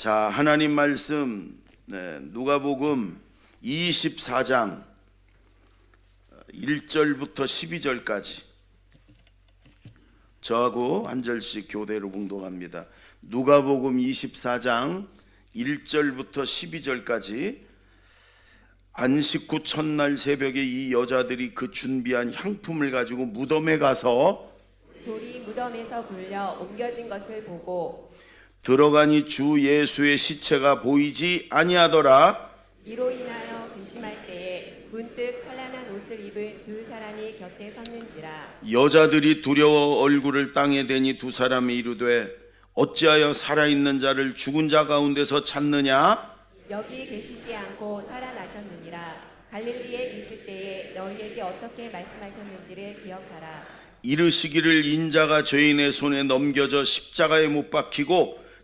자, 하나님 말씀. 네, 누가복음 24장 1절부터 12절까지. 저하고 한 절씩 교대로 공동합니다. 누가복음 24장 1절부터 12절까지. 안식 후 첫날 새벽에 이 여자들이 그 준비한 향품을 가지고 무덤에 가서 돌이 무덤에서 굴려 옮겨진 것을 보고 들어가니 주 예수의 시체가 보이지 아니하더라. 이로 인하여 근심할 때에 문득 찬란한 옷을 입은 두 사람이 곁에 섰는지라 여자들이 두려워 얼굴을 땅에 대니 두 사람이 이르되 어찌하여 살아있는 자를 죽은 자 가운데서 찾느냐? 여기 계시지 않고 살아나셨느니라 갈릴리에 계실 때에 너희에게 어떻게 말씀하셨는지를 기억하라 이르시기를 인자가 죄인의 손에 넘겨져 십자가에 못 박히고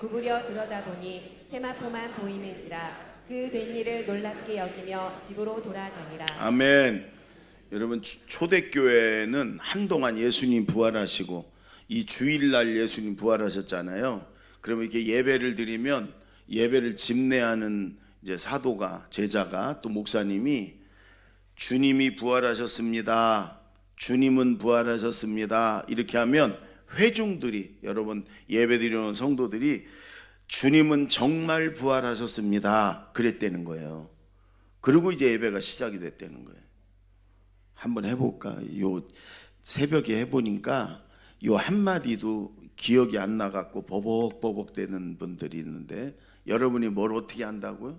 구부려 들여다보니 세마포만 보이는지라 그 된 일을 놀랍게 여기며 집으로 돌아가니라 아멘. 여러분 초- 초대교회는 한동안 예수님 부활하시고 이 주일날 예수님 부활하셨잖아요. 그러면 이렇게 예배를 드리면 예배를 집례하는 이제 사도가 제자가 또 목사님이 주님이 부활하셨습니다. 주님은 부활하셨습니다. 이렇게 하면 회중들이 여러분 예배드리는 성도들이 주님은 정말 부활하셨습니다. 그랬다는 거예요. 그리고 이제 예배가 시작이 됐다는 거예요. 한번 해볼까? 요 새벽에 해보니까 요 한마디도 기억이 안 나갖고 버벅버벅 되는 분들이 있는데 여러분이 뭘 어떻게 한다고요?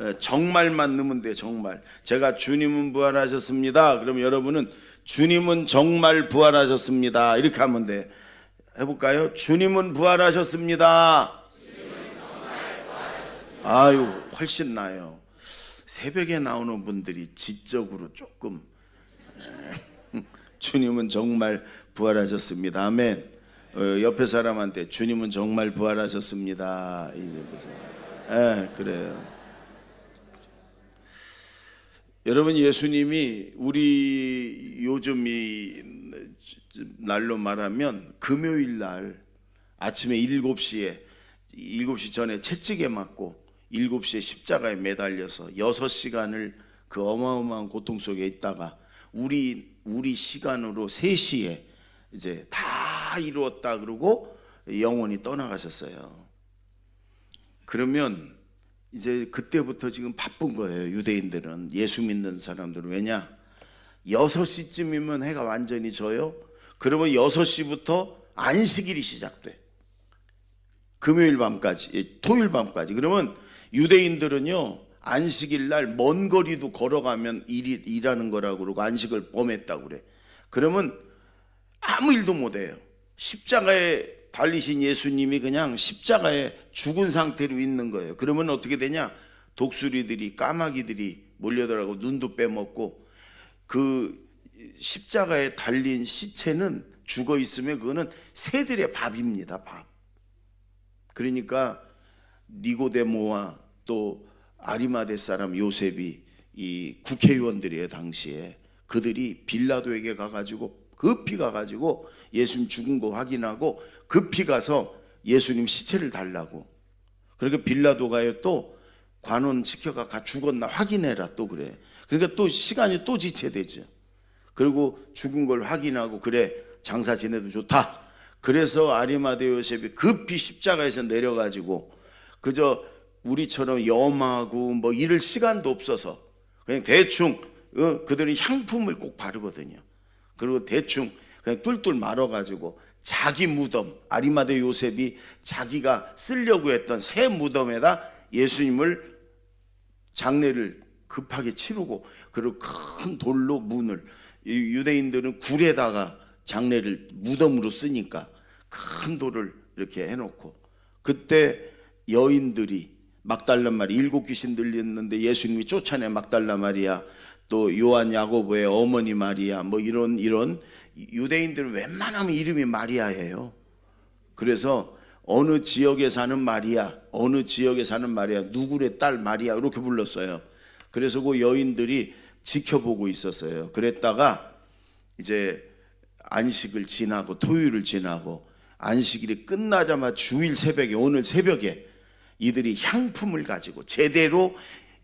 예, 정말만 넣으면 돼 정말 제가 주님은 부활하셨습니다 그럼 여러분은 주님은 정말 부활하셨습니다. 이렇게 하면 돼. 해볼까요? 주님은 부활하셨습니다. 아유 훨씬 나요. 새벽에 나오는 분들이 지적으로 조금 에, 주님은 정말 부활하셨습니다. 아멘. 어, 옆에 사람한테 주님은 정말 부활하셨습니다. 이제 보세요. 예 그래요 여러분 예수님이 우리 요즘 이 날로 말하면 금요일 날 아침에 7시에 7시 전에 채찍에 맞고 7시에 십자가에 매달려서 6시간을 그 어마어마한 고통 속에 있다가 우리 우리 시간으로 3시에 이제 다 이루었다 그러고 영원히 떠나가셨어요. 그러면 이제 그때부터 지금 바쁜 거예요. 유대인들은 예수 믿는 사람들은 왜냐? 6시쯤이면 해가 완전히 져요. 그러면 6시부터 안식일이 시작돼. 금요일 밤까지, 예, 토요일 밤까지. 그러면 유대인들은요, 안식일 날 먼 거리도 걸어가면 일이, 일하는 거라고 그러고 안식을 범했다고 그래. 그러면 아무 일도 못 해요. 십자가에 달리신 예수님이 그냥 십자가에 죽은 상태로 있는 거예요. 그러면 어떻게 되냐? 독수리들이 까마귀들이 몰려들어가고 눈도 빼먹고 그 십자가에 달린 시체는 죽어 있으면 그거는 새들의 밥입니다. 밥. 그러니까 니고데모와 또 아리마대 사람 요셉이 이 국회의원들이에요 당시에 그들이 빌라도에게 가가지고 급히 가가지고 예수님 죽은 거 확인하고 급히 가서 예수님 시체를 달라고. 그러니까 빌라도가요 또 관원 지켜가 가 죽었나 확인해라 또 그래. 그러니까 또 시간이 또 지체되죠. 그리고 죽은 걸 확인하고 그래 장사 지내도 좋다. 그래서 아리마대 요셉이 급히 십자가에서 내려가지고 그저 우리처럼 염하고 뭐 이럴 시간도 없어서 그냥 대충 어, 그들이 향품을 꼭 바르거든요. 그리고 대충 그냥 뚫뚫 말아가지고 자기 무덤 아리마대 요셉이 자기가 쓰려고 했던 새 무덤에다 예수님을 장례를 급하게 치르고 그리고 큰 돌로 문을 이 유대인들은 굴에다가 장례를 무덤으로 쓰니까 큰 돌을 이렇게 해놓고 그때 여인들이 막달라 마리 일곱 귀신 들렸는데 예수님이 쫓아내 막달라 마리아 또 요한 야고보의 어머니 마리아 뭐 이런 이런 유대인들은 웬만하면 이름이 마리아예요. 그래서 어느 지역에 사는 마리아, 어느 지역에 사는 마리아, 누구의 딸 마리아 이렇게 불렀어요. 그래서 그 여인들이 지켜보고 있었어요. 그랬다가 이제 안식을 지나고 토요일을 지나고 안식일이 끝나자마자 주일 새벽에 오늘 새벽에 이들이 향품을 가지고 제대로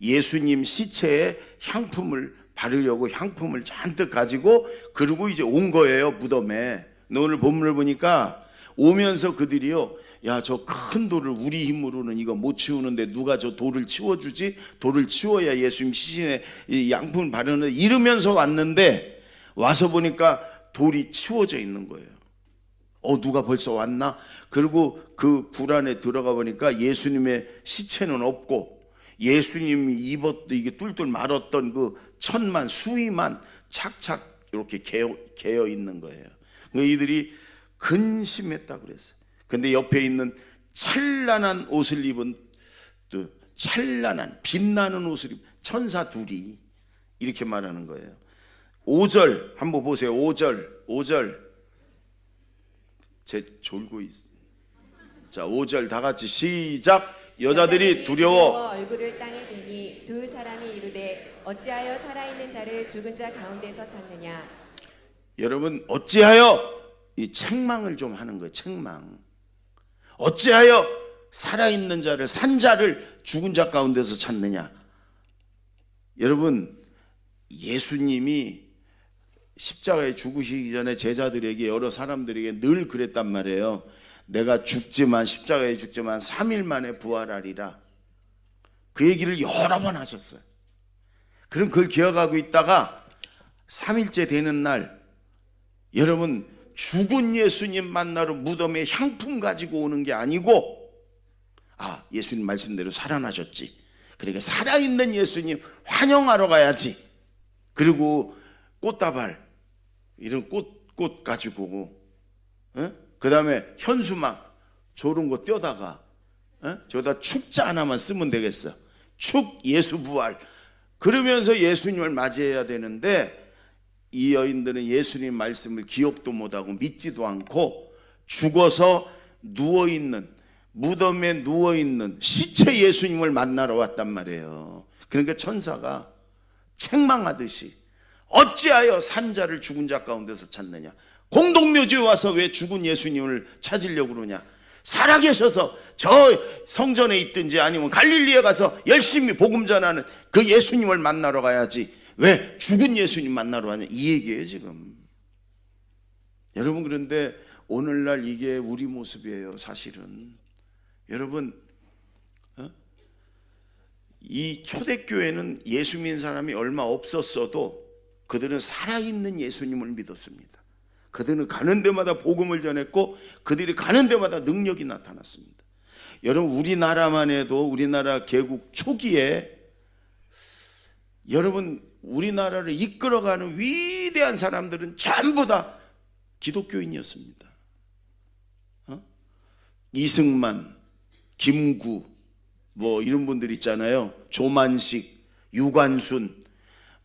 예수님 시체에 향품을 바르려고 향품을 잔뜩 가지고 그리고 이제 온 거예요 무덤에. 오늘 본문을 보니까 오면서 그들이요, 야 저 큰 돌을 우리 힘으로는 이거 못 치우는데 누가 저 돌을 치워주지? 돌을 치워야 예수님 시신에 이 양품을 바르는 이러면서 왔는데 와서 보니까 돌이 치워져 있는 거예요. 어 누가 벌써 왔나? 그리고 그 굴 안에 들어가 보니까 예수님의 시체는 없고 예수님이 입었던 이게 뚫뚫 말았던 그 천만 수위만 착착 이렇게 개어, 개어 있는 거예요. 그 이들이 근심했다 그랬어요. 근데 옆에 있는 찬란한 옷을 입은 또 찬란한 빛나는 옷을 입은 천사 둘이 이렇게 말하는 거예요. 5절 한번 보세요. 5절. 5절. 제 졸고 있. 자, 5절 다 같이 시작. 여자들이 두려워 얼굴을 땅에 대니 두 사람이 이르되 어찌하여 살아있는 자를 죽은 자 가운데서 찾느냐 여러분 어찌하여 이 책망을 좀 하는 거예요. 책망. 어찌하여 살아있는 자를 산 자를 죽은 자 가운데서 찾느냐. 여러분 예수님이 십자가에 죽으시기 전에 제자들에게 여러 사람들에게 늘 그랬단 말이에요. 내가 죽지만 십자가에 죽지만 3일 만에 부활하리라. 그 얘기를 여러 번 하셨어요. 그럼 그걸 기억하고 있다가 3일째 되는 날 여러분 죽은 예수님 만나러 무덤에 향품 가지고 오는 게 아니고 아 예수님 말씀대로 살아나셨지 그러니까 살아있는 예수님 환영하러 가야지 그리고 꽃다발 이런 꽃, 꽃 가지고 그 다음에 현수막 저런 거 떼다가 어? 저다 축자 하나만 쓰면 되겠어 축 예수 부활 그러면서 예수님을 맞이해야 되는데 이 여인들은 예수님 말씀을 기억도 못하고 믿지도 않고 죽어서 누워 있는 무덤에 누워 있는 시체 예수님을 만나러 왔단 말이에요. 그러니까 천사가 책망하듯이 어찌하여 산자를 죽은 자 가운데서 찾느냐? 공동묘지에 와서 왜 죽은 예수님을 찾으려고 그러냐? 살아계셔서 저 성전에 있든지 아니면 갈릴리에 가서 열심히 복음 전하는 그 예수님을 만나러 가야지. 왜 죽은 예수님 만나러 왔냐? 이 얘기예요, 지금. 여러분, 그런데 오늘날 이게 우리 모습이에요, 사실은. 여러분, 어? 이 초대교회는 예수 믿는 사람이 얼마 없었어도 그들은 살아있는 예수님을 믿었습니다. 그들은 가는 데마다 복음을 전했고 그들이 가는 데마다 능력이 나타났습니다. 여러분 우리나라만 해도 우리나라 개국 초기에 여러분 우리나라를 이끌어가는 위대한 사람들은 전부 다 기독교인이었습니다. 어? 이승만, 김구, 뭐 이런 분들 있잖아요. 조만식, 유관순,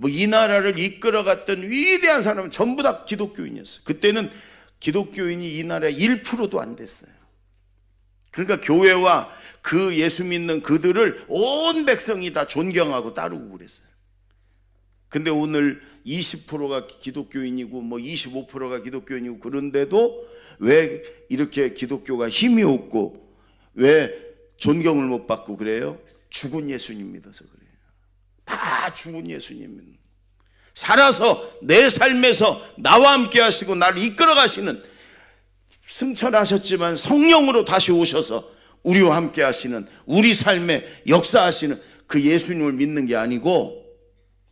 뭐 이 나라를 이끌어갔던 위대한 사람은 전부 다 기독교인이었어요. 그때는 기독교인이 이 나라의 1%도 안 됐어요. 그러니까 교회와 그 예수 믿는 그들을 온 백성이 다 존경하고 따르고 그랬어요. 근데 오늘 20%가 기독교인이고 뭐 25%가 기독교인이고 그런데도 왜 이렇게 기독교가 힘이 없고 왜 존경을 못 받고 그래요? 죽은 예수님 믿어서 그래요. 다 죽은 예수님. 살아서 내 삶에서 나와 함께 하시고 나를 이끌어 가시는 승천하셨지만 성령으로 다시 오셔서 우리와 함께 하시는 우리 삶에 역사하시는 그 예수님을 믿는 게 아니고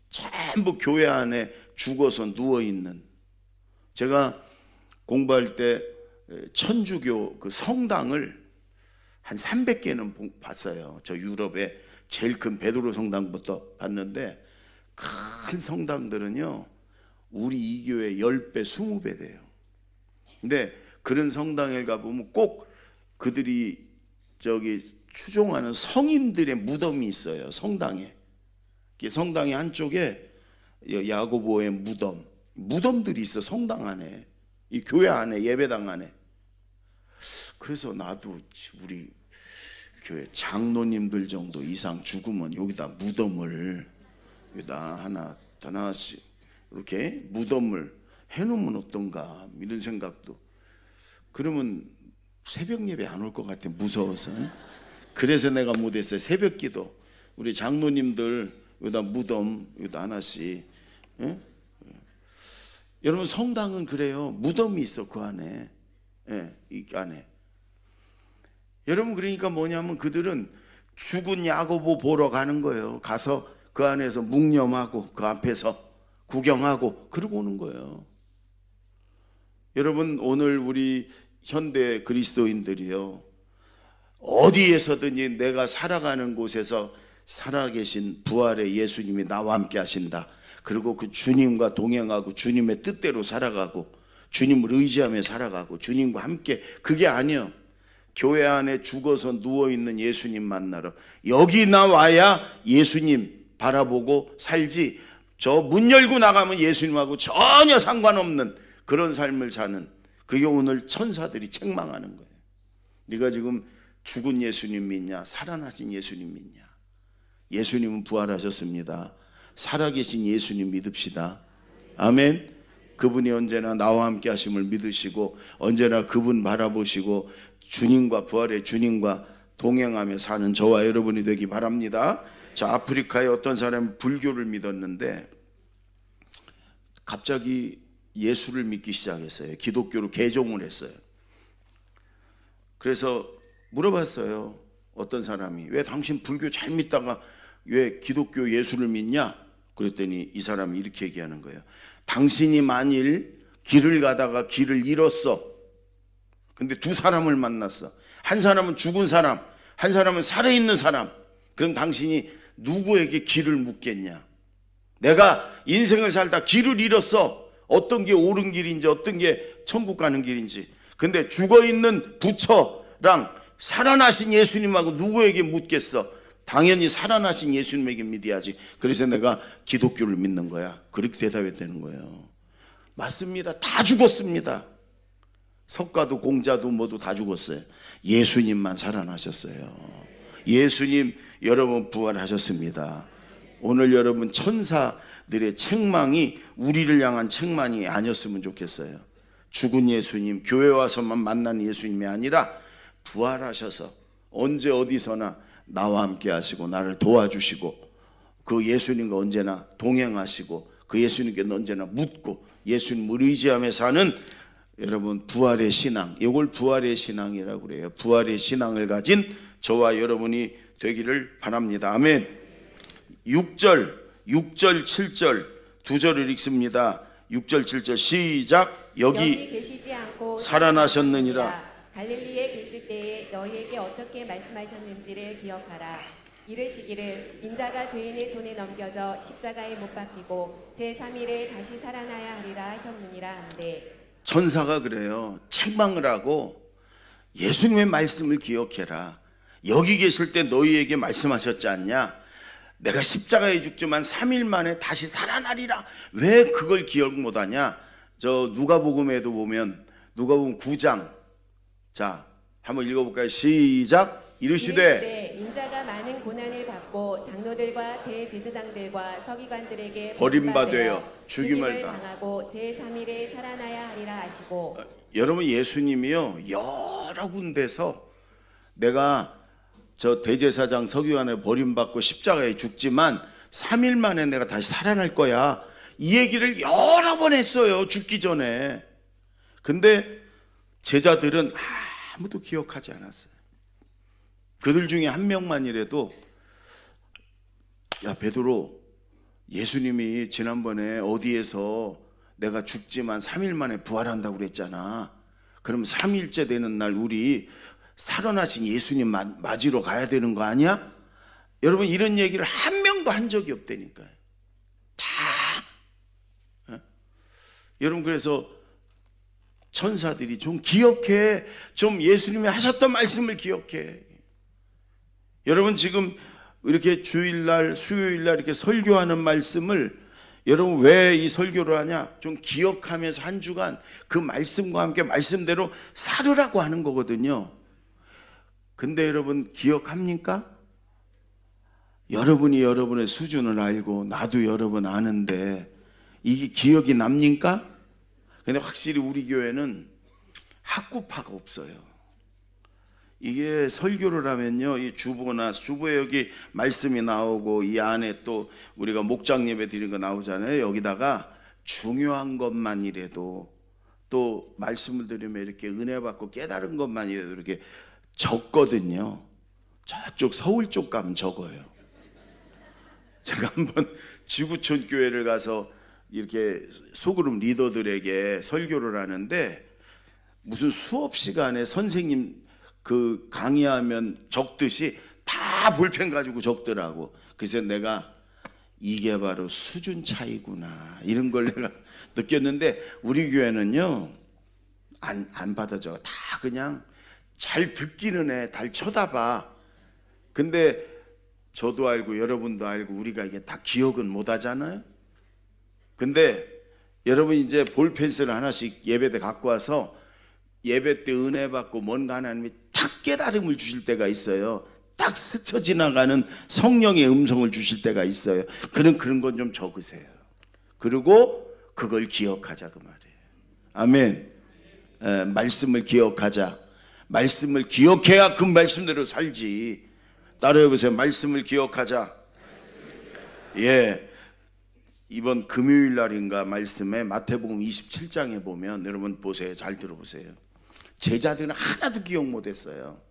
전부 교회 안에 죽어서 누워 있는 제가 공부할 때 천주교 그 성당을 한 300개는 봤어요. 저 유럽에 제일 큰 베드로 성당부터 봤는데 큰 성당들은요. 우리 이 교회 10배, 20배 돼요. 근데 그런 성당에 가보면 꼭 그들이 저기 추종하는 성인들의 무덤이 있어요. 성당에. 성당의 한쪽에 야고보의 무덤, 무덤들이 있어 성당 안에, 이 교회 안에, 예배당 안에. 그래서 나도 우리 교회 장로님들 정도 이상 죽으면 여기다 무덤을 여기다 하나 하나씩 이렇게 무덤을 해놓으면 어떤가 이런 생각도. 그러면 새벽 예배 안 올 것 같아 무서워서. 그래서 내가 못했어요. 새벽기도 우리 장로님들 여기다 무덤 여기다 하나씩. 예? 여러분 성당은 그래요. 무덤이 있어 그 안에. 예, 이 안에. 여러분 그러니까 뭐냐면 그들은 죽은 야고보 보러 가는 거예요. 가서 그 안에서 묵념하고 그 앞에서 구경하고 그러고 오는 거예요. 여러분 오늘 우리 현대 그리스도인들이요. 어디에서든지 내가 살아가는 곳에서 살아계신 부활의 예수님이 나와 함께 하신다. 그리고 그 주님과 동행하고 주님의 뜻대로 살아가고 주님을 의지하며 살아가고 주님과 함께 그게 아니요. 교회 안에 죽어서 누워 있는 예수님 만나러 여기 나와야 예수님 바라보고 살지. 저 문 열고 나가면 예수님하고 전혀 상관없는 그런 삶을 사는 그게 오늘 천사들이 책망하는 거예요. 네가 지금 죽은 예수님 믿냐? 살아나신 예수님 믿냐? 예수님은 부활하셨습니다. 살아계신 예수님 믿읍시다. 아멘. 그분이 언제나 나와 함께 하심을 믿으시고 언제나 그분 바라보시고 주님과 부활의 주님과 동행하며 사는 저와 여러분이 되기 바랍니다. 자, 아프리카에 어떤 사람이 불교를 믿었는데 갑자기 예수를 믿기 시작했어요. 기독교로 개종을 했어요. 그래서 물어봤어요. 어떤 사람이 왜 당신 불교 잘 믿다가 왜 기독교 예수를 믿냐? 그랬더니 이 사람이 이렇게 얘기하는 거예요. 당신이 만일 길을 가다가 길을 잃었어. 근데 두 사람을 만났어. 한 사람은 죽은 사람, 한 사람은 살아있는 사람. 그럼 당신이 누구에게 길을 묻겠냐? 내가 인생을 살다 길을 잃었어. 어떤 게 옳은 길인지 어떤 게 천국 가는 길인지. 근데 죽어 있는 부처랑 살아나신 예수님하고 누구에게 묻겠어? 당연히 살아나신 예수님에게 믿어야지. 그래서 내가 기독교를 믿는 거야. 그렇게 대답했다는 거예요. 맞습니다. 다 죽었습니다. 석가도 공자도 모두 다 죽었어요. 예수님만 살아나셨어요. 예수님 여러분 부활하셨습니다. 오늘 여러분 천사들의 책망이 우리를 향한 책망이 아니었으면 좋겠어요. 죽은 예수님, 교회 와서만 만난 예수님이 아니라 부활하셔서 언제 어디서나 나와 함께 하시고 나를 도와주시고 그 예수님과 언제나 동행하시고 그 예수님께 언제나 묻고 예수님을 의지하며 사는 여러분 부활의 신앙. 이걸 부활의 신앙이라고 그래요. 부활의 신앙을 가진 저와 여러분이 되기를 바랍니다. 아멘. 6절 6절 7절 두 절을 읽습니다. 6절 7절 시작. 여기, 여기 살아나셨느니라. 갈릴리에 계실 때에 너희에게 어떻게 말씀하셨는지를 기억하라. 이르시기를 인자가 죄인의 손에 넘겨져 십자가에 못 박히고 제 3일에 다시 살아나야 하리라 하셨느니라 한데 천사가 그래요. 책망을 하고 예수님의 말씀을 기억해라. 여기 계실 때 너희에게 말씀하셨지 않냐? 내가 십자가에 죽지만 3일 만에 다시 살아나리라. 왜 그걸 기억 못하냐? 저 누가복음에도 보면 누가복음 9장 자 한번 읽어볼까요? 시작 이르시되 인자가 많은 고난을 받고 장로들과 대제사장들과 서기관들에게 버림받아요. 죽임을 당하고 제 3일에 살아나야 하리라 하시고. 여러분 예수님이요. 여러 군데서 내가 저 대제사장 서기관에 버림받고 십자가에 죽지만 3일 만에 내가 다시 살아날 거야. 이 얘기를 여러 번 했어요 죽기 전에. 근데 제자들은 아무도 기억하지 않았어요 그들 중에 한 명만이라도 야 베드로 예수님이 지난번에 어디에서 내가 죽지만 3일 만에 부활한다고 그랬잖아. 그럼 3일째 되는 날 우리 살아나신 예수님 마- 맞으러 가야 되는 거 아니야? 여러분 이런 얘기를 한 명도 한 적이 없다니까요. 다. 어? 여러분 그래서 천사들이 좀 기억해. 좀 예수님이 하셨던 말씀을 기억해. 여러분 지금 이렇게 주일날 수요일날 이렇게 설교하는 말씀을 여러분 왜 이 설교를 하냐? 좀 기억하면서 한 주간 그 말씀과 함께 말씀대로 살으라고 하는 거거든요. 근데 여러분 기억합니까? 여러분이 여러분의 수준을 알고 나도 여러분 아는데 이게 기억이 납니까? 근데 확실히 우리 교회는 학구파가 없어요. 이게 설교를 하면요, 이 주보나 주보에 여기 말씀이 나오고 이 안에 또 우리가 목장 예배 드린 거 나오잖아요. 여기다가 중요한 것만이라도 또 말씀을 들으면 이렇게 은혜 받고 깨달은 것만이라도 이렇게 적거든요. 저쪽 서울 쪽 가면 적어요. 제가 한번 지구촌 교회를 가서 이렇게 소그룹 리더들에게 설교를 하는데 무슨 수업 시간에 선생님 그 강의하면 적듯이 다 볼펜 가지고 적더라고. 그래서 내가 이게 바로 수준 차이구나 이런 걸 내가 느꼈는데 우리 교회는요 안, 안 받아줘. 다 그냥 잘 듣기는 해, 잘 쳐다봐. 근데 저도 알고 여러분도 알고 우리가 이게 다 기억은 못 하잖아요. 근데 여러분 이제 볼펜슬 하나씩 예배 때 갖고 와서 예배 때 은혜 받고 뭔가 하나님이 탁 깨달음을 주실 때가 있어요. 딱 스쳐 지나가는 성령의 음성을 주실 때가 있어요. 그런 그런 건 좀 적으세요. 그리고 그걸 기억하자 그 말이에요. 아멘. 에, 말씀을 기억하자. 말씀을 기억해야 그 말씀대로 살지. 따라해 보세요. 말씀을 기억하자. 예. 이번 금요일 날인가 말씀에 마태복음 27장에 보면 여러분 보세요. 잘 들어보세요. 제자들은 하나도 기억 못 했어요.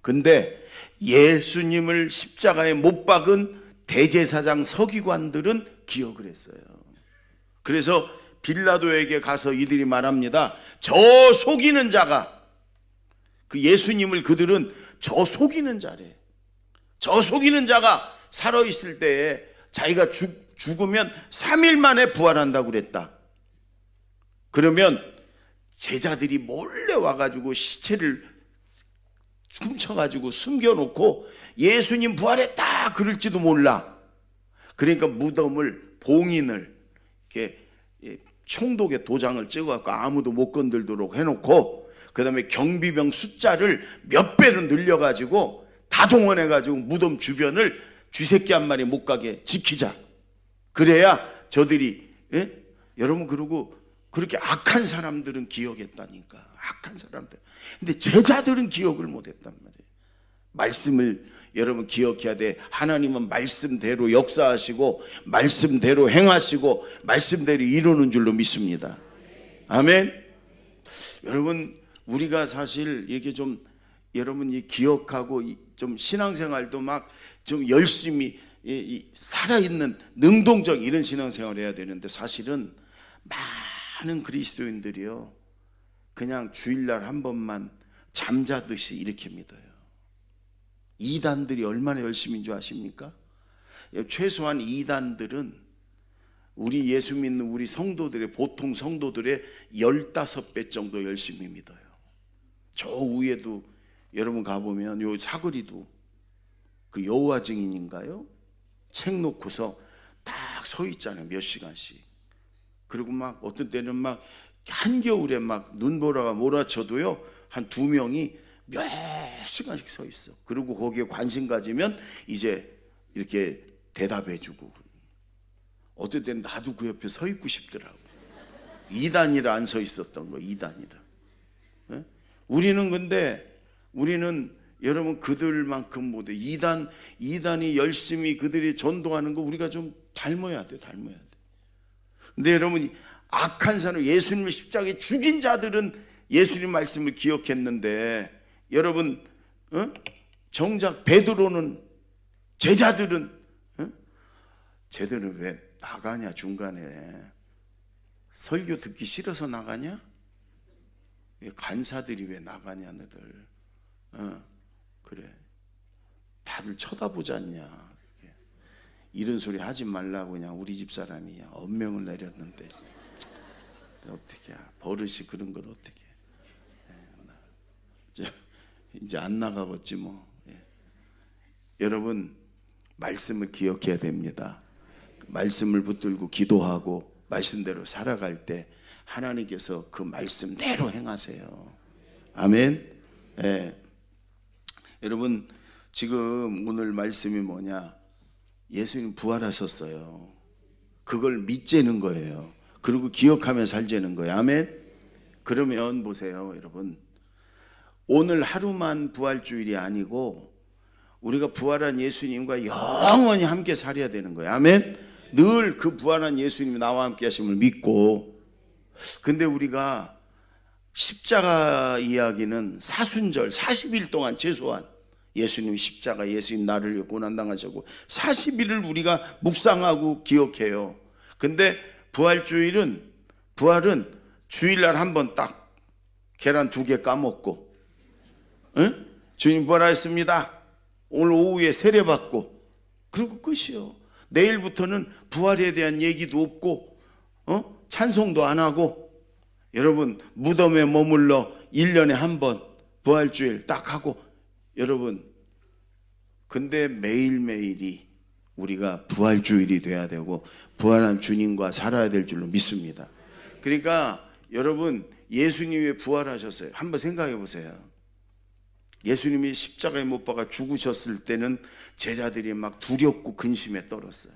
근데 예수님을 십자가에 못 박은 대제사장 서기관들은 기억을 했어요. 그래서 빌라도에게 가서 이들이 말합니다. 저 속이는 자가 그 예수님을 그들은 저 속이는 자래. 저 속이는 자가 살아 있을 때에 자기가 죽, 죽으면 3일 만에 부활한다고 그랬다. 그러면 제자들이 몰래 와가지고 시체를 훔쳐가지고 숨겨놓고 예수님 부활했다 그럴지도 몰라. 그러니까 무덤을 봉인을 이렇게 예, 총독의 도장을 찍어갖고 아무도 못 건들도록 해놓고 그 다음에 경비병 숫자를 몇 배로 늘려가지고 다 동원해가지고 무덤 주변을 쥐새끼 한 마리 못 가게 지키자. 그래야 저들이 예? 여러분 그러고 그렇게 악한 사람들은 기억했다니까 악한 사람들. 근데 제자들은 기억을 못했단 말이에요. 말씀을 여러분 기억해야 돼. 하나님은 말씀대로 역사하시고 말씀대로 행하시고 말씀대로 이루는 줄로 믿습니다. 아멘. 여러분 우리가 사실 이게 좀 여러분이 기억하고 이- 좀 신앙생활도 막 좀 열심히 살아있는 능동적 이런 신앙생활을 해야 되는데 사실은 많은 그리스도인들이요 그냥 주일날 한 번만 잠자듯이 이렇게 믿어요. 이단들이 얼마나 열심인 줄 아십니까? 예, 최소한 이단들은 우리 예수 믿는 우리 성도들의 보통 성도들의 15배 정도 열심히 믿어요. 저 위에도 여러분 가보면 요 사거리도 그 여호와 증인인가요? 책 놓고서 딱 서 있잖아요. 몇 시간씩. 그리고 막 어떤 때는 막 한겨울에 막 눈보라가 몰아쳐도요. 한 두 명이 몇 시간씩 서 있어. 그리고 거기에 관심 가지면 이제 이렇게 대답해 주고. 어떨 때는 나도 그 옆에 서 있고 싶더라고. 2단이라 안 서 있었던 거, 2단이라. 예? 우리는 근데 우리는 여러분 그들만큼 못해. 2단, 2단이 열심히 그들이 전도하는 거 우리가 좀 닮아야 돼, 닮아야 돼. 근데 여러분, 악한 사람, 예수님을 십자가에 죽인 자들은 예수님 말씀을 기억했는데, 여러분, 어? 정작 베드로는 제자들은 어? 쟤들은 왜 나가냐 중간에 설교 듣기 싫어서 나가냐? 왜 간사들이 왜 나가냐 너들? 어, 그래. 다들 쳐다보지 않냐? 이런 소리 하지 말라고 그냥 우리 집 사람이 엄명을 내렸는데 어떻게 버릇이 그런 걸 어떻게? 해. 나- 저, 이제 안 나가겠지 뭐. 예. 여러분 말씀을 기억해야 됩니다. 말씀을 붙들고 기도하고 말씀대로 살아갈 때 하나님께서 그 말씀대로 행하세요. 아멘. 예. 여러분 지금 오늘 말씀이 뭐냐? 예수님 부활하셨어요. 그걸 믿재는 거예요. 그리고 기억하며 살자는 거예요. 아멘. 그러면 보세요, 여러분. 오늘 하루만 부활주일이 아니고 우리가 부활한 예수님과 영원히 함께 살아야 되는 거예요. 아멘. 늘 그 부활한 예수님이 나와 함께 하심을 믿고 근데 우리가 십자가 이야기는 사순절 40일 동안 최소한 예수님 십자가 예수님 나를 위해 고난당하셨고 40일을 우리가 묵상하고 기억해요. 근데 부활주일은 부활은 주일날 한 번 딱 계란 두 개 까먹고 응? 주님 부활하였습니다. 오늘 오후에 세례 받고 그리고 끝이요. 내일부터는 부활에 대한 얘기도 없고 어? 찬송도 안 하고 여러분 무덤에 머물러 1년에 한 번 부활주일 딱 하고 여러분 근데 매일매일이 우리가 부활주일이 돼야 되고 부활한 주님과 살아야 될 줄로 믿습니다. 그러니까 여러분 예수님이 왜 부활하셨어요? 한번 생각해 보세요. 예수님이 십자가에 못 박아 죽으셨을 때는 제자들이 막 두렵고 근심에 떨었어요.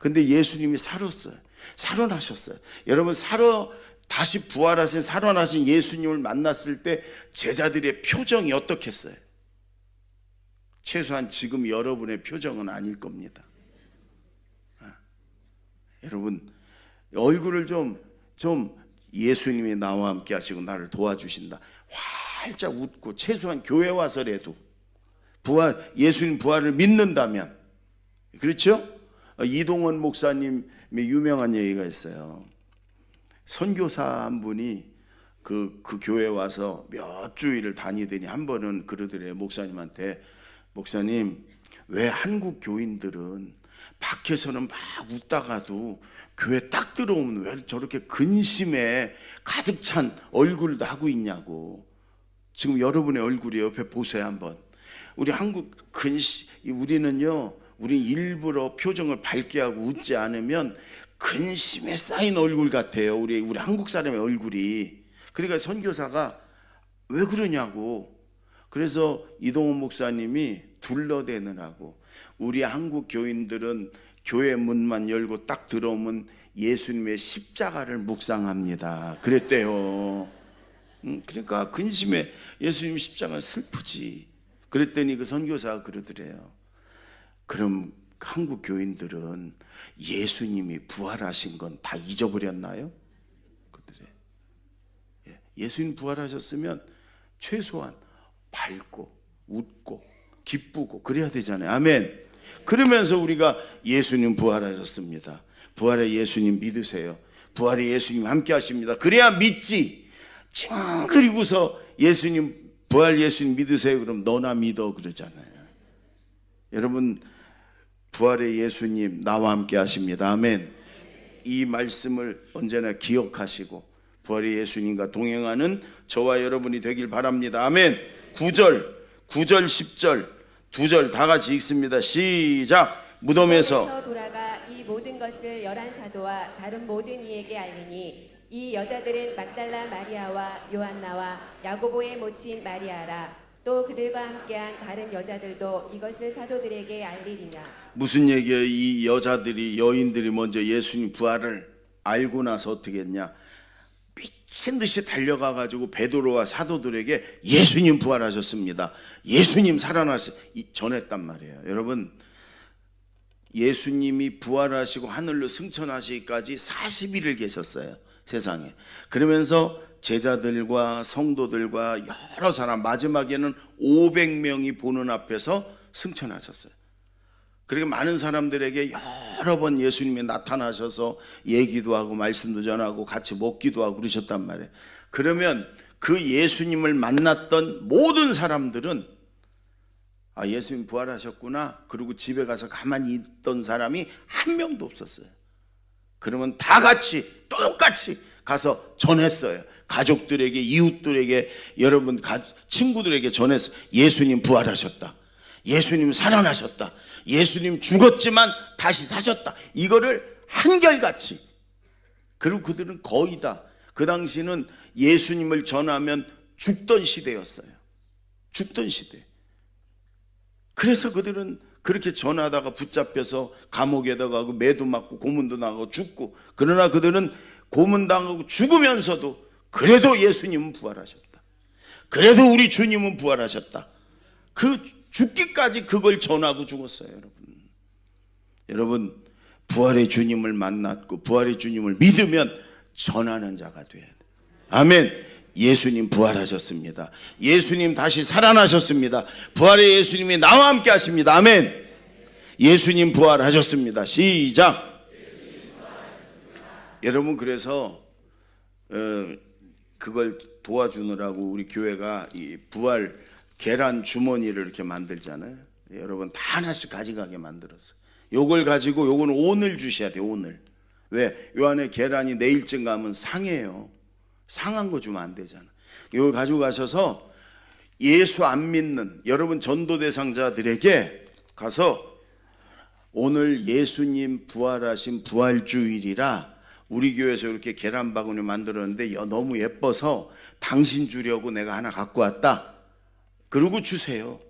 근데 예수님이 살았어요. 살아나셨어요. 여러분 살아 다시 부활하신 살아나신 예수님을 만났을 때 제자들의 표정이 어떻겠어요? 최소한 지금 여러분의 표정은 아닐 겁니다. 아, 여러분 얼굴을 좀 좀 예수님이 나와 함께 하시고 나를 도와주신다. 활짝 웃고 최소한 교회 와서라도 부활 예수님 부활을 믿는다면 그렇죠? 이동원 목사님의 유명한 얘기가 있어요. 선교사 한 분이 그, 그 교회 와서 몇 주일을 다니더니 한 번은 그러더래요. 목사님한테 목사님 왜 한국 교인들은 밖에서는 막 웃다가도 교회 딱 들어오면 왜 저렇게 근심에 가득 찬 얼굴을 하고 있냐고. 지금 여러분의 얼굴이 옆에 보세요 한번. 우리 한국 근심 우리는요. 우리 일부러 표정을 밝게 하고 웃지 않으면 근심에 쌓인 얼굴 같아요. 우리 우리 한국 사람의 얼굴이. 그러니까 선교사가 왜 그러냐고. 그래서 이동훈 목사님이 둘러대느라고 우리 한국 교인들은 교회 문만 열고 딱 들어오면 예수님의 십자가를 묵상합니다. 그랬대요. 음, 그러니까 근심에 예수님 십자가 슬프지. 그랬더니 그 선교사가 그러더래요. 그럼 한국 교인들은 예수님이 부활하신 건 다 잊어버렸나요? 그들의 예, 예수님 부활하셨으면 최소한 밝고 웃고 기쁘고 그래야 되잖아요. 아멘. 그러면서 우리가 예수님 부활하셨습니다. 부활의 예수님 믿으세요. 부활의 예수님 함께 하십니다. 그래야 믿지. 그리고서 예수님 부활 예수님 믿으세요. 그럼 너나 믿어 그러잖아요. 여러분 부활의 예수님 나와 함께 하십니다. 아멘. 이 말씀을 언제나 기억하시고 부활의 예수님과 동행하는 저와 여러분이 되길 바랍니다. 아멘. 9절, 9절, 10절, 두 절 다 같이 읽습니다. 시작. 무덤에서 돌아가 이 모든 것을 열한 사도와 다른 모든 이에게 알리니 이 여자들은 막달라 마리아와 요한나와 야고보의 모친 마리아라 또 그들과 함께한 다른 여자들도 이것을 사도들에게 알리리냐 무슨 얘기예요? 이 여자들이 여인들이 먼저 예수님 부활을 알고 나서 어떻게 했냐? 미친 듯이 달려가 가지고 베드로와 사도들에게 예수님 부활하셨습니다. 예수님 살아나시 전했단 말이에요. 여러분 예수님이 부활하시고 하늘로 승천하시기까지 40일을 계셨어요. 세상에. 그러면서 제자들과 성도들과 여러 사람 마지막에는 500명이 보는 앞에서 승천하셨어요. 그렇게 많은 사람들에게 여러 번 예수님이 나타나셔서 얘기도 하고 말씀도 전하고 같이 먹기도 하고 그러셨단 말이에요. 그러면 그 예수님을 만났던 모든 사람들은 아, 예수님 부활하셨구나. 그리고 집에 가서 가만히 있던 사람이 한 명도 없었어요. 그러면 다 같이 똑같이 가서 전했어요. 가족들에게, 이웃들에게, 여러분 가, 친구들에게 전해서 예수님 부활하셨다. 예수님 살아나셨다. 예수님 죽었지만 다시 사셨다. 이거를 한결같이. 그리고 그들은 거의 다 그 당시는 예수님을 전하면 죽던 시대였어요. 죽던 시대. 그래서 그들은 그렇게 전하다가 붙잡혀서 감옥에다 가고 매도 맞고 고문도 나가고 죽고 그러나 그들은 고문당하고 죽으면서도 그래도 예수님은 부활하셨다. 그래도 우리 주님은 부활하셨다. 그 죽기까지 그걸 전하고 죽었어요, 여러분. 여러분 부활의 주님을 만났고 부활의 주님을 믿으면 전하는 자가 돼야 돼. 아멘. 예수님 부활하셨습니다. 예수님 다시 살아나셨습니다. 부활의 예수님이 나와 함께 하십니다. 아멘. 예수님 부활하셨습니다. 시작. 여러분 그래서 어, 그걸 도와주느라고 우리 교회가 이 부활 계란 주머니를 이렇게 만들잖아요. 여러분 다 하나씩 가져가게 만들었어요. 요걸 가지고 요거는 오늘 주셔야 돼요. 오늘. 왜? 요 안에 계란이 내일쯤 가면 상해요. 상한 거 주면 안 되잖아. 이걸 가지고 가셔서 예수 안 믿는 여러분 전도 대상자들에게 가서 오늘 예수님 부활하신 부활주일이라 우리 교회에서 이렇게 계란 바구니 만들었는데 여- 너무 예뻐서 당신 주려고 내가 하나 갖고 왔다. 그러고 주세요.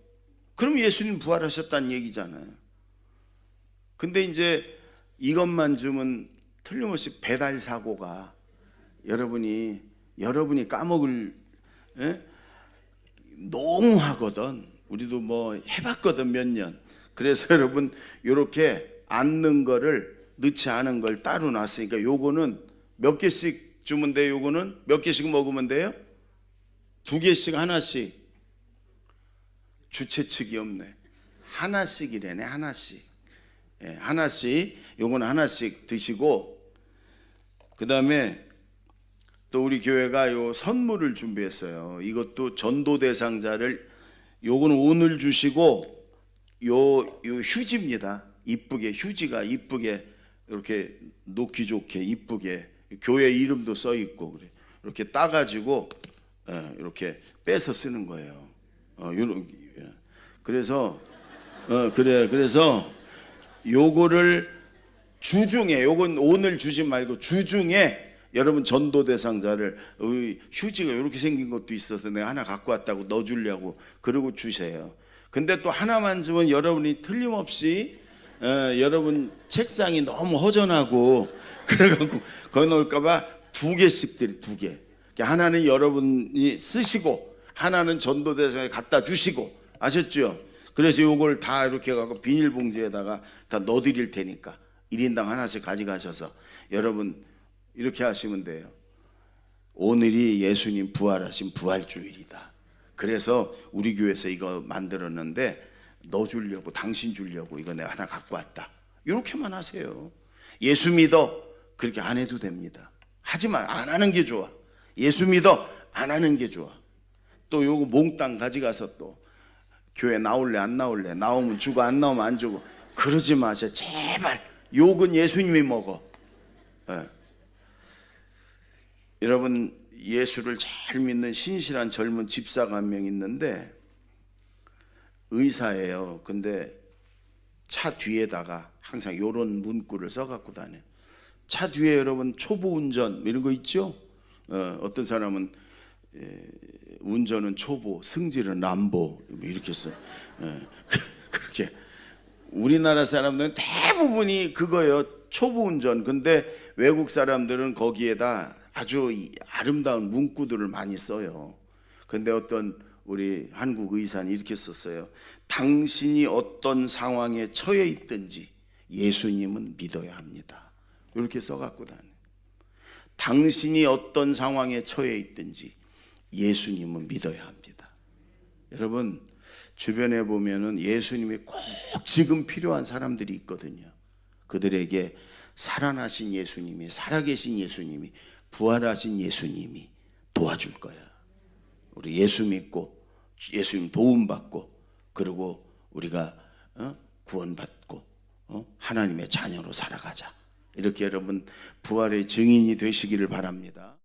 그럼 예수님 부활하셨다는 얘기잖아요. 근데 이제 이것만 주면 틀림없이 배달 사고가 여러분이 여러분이 까먹을 예? 너무 하거든. 우리도 뭐 해봤거든 몇 년. 그래서 여러분 요렇게 앉는 거를 넣지 않은 걸 따로 놨으니까 요거는 몇 개씩 주면 돼요. 요거는 몇 개씩 먹으면 돼요? 두 개씩 하나씩. 주최 측이 없네. 하나씩이래네 하나씩. 예, 하나씩. 요거는 하나씩 드시고 그 다음에 또 우리 교회가 요 선물을 준비했어요. 이것도 전도 대상자를 요거는 오늘 주시고 요, 요 휴지입니다. 이쁘게 휴지가 이쁘게 이렇게 놓기 좋게 이쁘게 교회 이름도 써 있고 그래. 이렇게 따가지고 예, 이렇게 빼서 쓰는 거예요. 어, 예. 그래서 어, 그래 그래서 요거를 주중에 요건 오늘 주신 말고 주중에 여러분 전도 대상자를 우리 휴지가 이렇게 생긴 것도 있어서 내가 하나 갖고 왔다고 넣어주려고 그러고 주세요. 근데 또 하나만 주면 여러분이 틀림없이 어, 여러분 책상이 너무 허전하고 그래갖고 거기 넣을까봐 두 개씩 드리 두 개. 하나는 여러분이 쓰시고 하나는 전도 대상에 갖다 주시고 아셨죠? 그래서 요걸 다 이렇게 갖고 비닐봉지에다가 다 넣어드릴 테니까 1인당 하나씩 가져가셔서 여러분 이렇게 하시면 돼요. 오늘이 예수님 부활하신 부활주일이다. 그래서 우리 교회에서 이거 만들었는데 너 주려고 당신 주려고 이거 내가 하나 갖고 왔다. 이렇게만 하세요. 예수 믿어 그렇게 안 해도 됩니다. 하지만 안 하는 게 좋아. 예수 믿어 안 하는 게 좋아. 또 요거 몽땅 가져가서 또 교회 나올래 안 나올래 나오면 주고 안 나오면 안 주고 그러지 마세요. 제발 욕은 예수님이 먹어. 예. 여러분 예수를 잘 믿는 신실한 젊은 집사가 한 명 있는데 의사예요. 근데 차 뒤에다가 항상 요런 문구를 써 갖고 다녀. 차 뒤에 여러분 초보 운전 이런 거 있죠? 어, 어떤 사람은 예, 운전은 초보, 승질은 람보 뭐 이렇게 써. 예, 그렇게 우리나라 사람들은 대부분이 그거예요. 초보 운전. 근데 외국 사람들은 거기에다 아주 이 아름다운 문구들을 많이 써요. 근데 어떤 우리 한국 의사는 이렇게 썼어요. 당신이 어떤 상황에 처해 있든지 예수님은 믿어야 합니다. 이렇게 써갖고 다녀. 당신이 어떤 상황에 처해 있든지 예수님은 믿어야 합니다. 여러분 주변에 보면은 예수님이 꼭 지금 필요한 사람들이 있거든요. 그들에게 살아나신 예수님이 살아계신 예수님이 부활하신 예수님이 도와줄 거야. 우리 예수 믿고 예수님 도움 받고 그리고 우리가 어? 구원받고 어? 하나님의 자녀로 살아가자. 이렇게 여러분 부활의 증인이 되시기를 바랍니다.